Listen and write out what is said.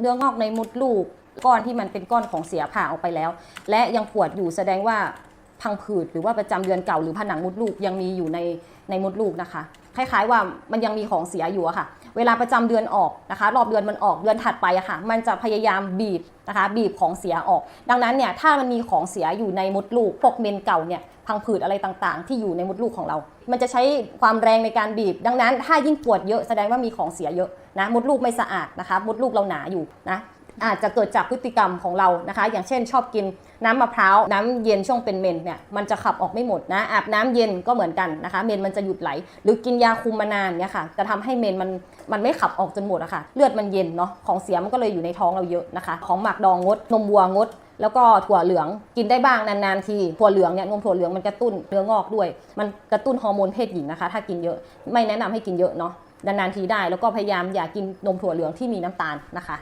เนื้องอกในมดลูกก้อนที่มันเป็นก้อนของเสียผ่าออกไปแล้ว และยังปวดอยู่แสดงว่า พังผืดหรือว่าประจำเดือนเก่าหรือผนังมดลูกยังมีอยู่ในในมดลูกนะคะ คล้ายๆว่ามันยังมีของเสียอยู่อะค่ะ เวลาประจำเดือนออกนะคะ รอบเดือนมันออกเดือนถัดไปอะค่ะ มันจะพยายามบีบนะคะ บีบของเสียออก ดังนั้นเนี่ยถ้ามันมีของเสียอยู่ในมดลูกพวกเมนเก่าเนี่ยพังผืดอะไรต่างๆ ที่อยู่ในมดลูกของเรา มันจะใช้ความแรงในการบีบ ดังนั้นถ้ายิ่งปวดเยอะแสดงว่ามีของเสียเยอะนะมดลูกไม่สะอาดนะคะมดลูกเราหนาอยู่นะ อาจจะเกิดจากพฤติกรรมของเรานะคะ อย่างเช่นชอบกินน้ำมะพร้าวน้ำเย็นช่วงเป็นเมนเนี่ยมันจะขับออกไม่หมดนะอาบน้ำเย็นก็เหมือนกันนะคะ เมนมันจะหยุดไหล หรือกินยาคุมมานานเนี่ยค่ะจะทำให้เมนมันมันไม่ขับออกจนหมดอะค่ะเลือดมันเย็นเนาะของเสียมันก็เลยอยู่ในท้องเราเยอะนะคะ ของหมักดองงดนมวัวงดแล้วก็ถั่วเหลืองกินได้บ้างนานๆทีถั่วเหลืองเนี่ยนมถั่วเหลืองมันกระตุ้นเนื้องอกด้วย มันกระตุ้นฮอร์โมนเพศหญิงนะคะ ถ้ากินเยอะไม่แนะนำให้กินเยอะเนาะนานๆทีได้แล้วก็พยายามอย่ากินนมถั่วเหลืองที่มีน้ำตาลนะคะ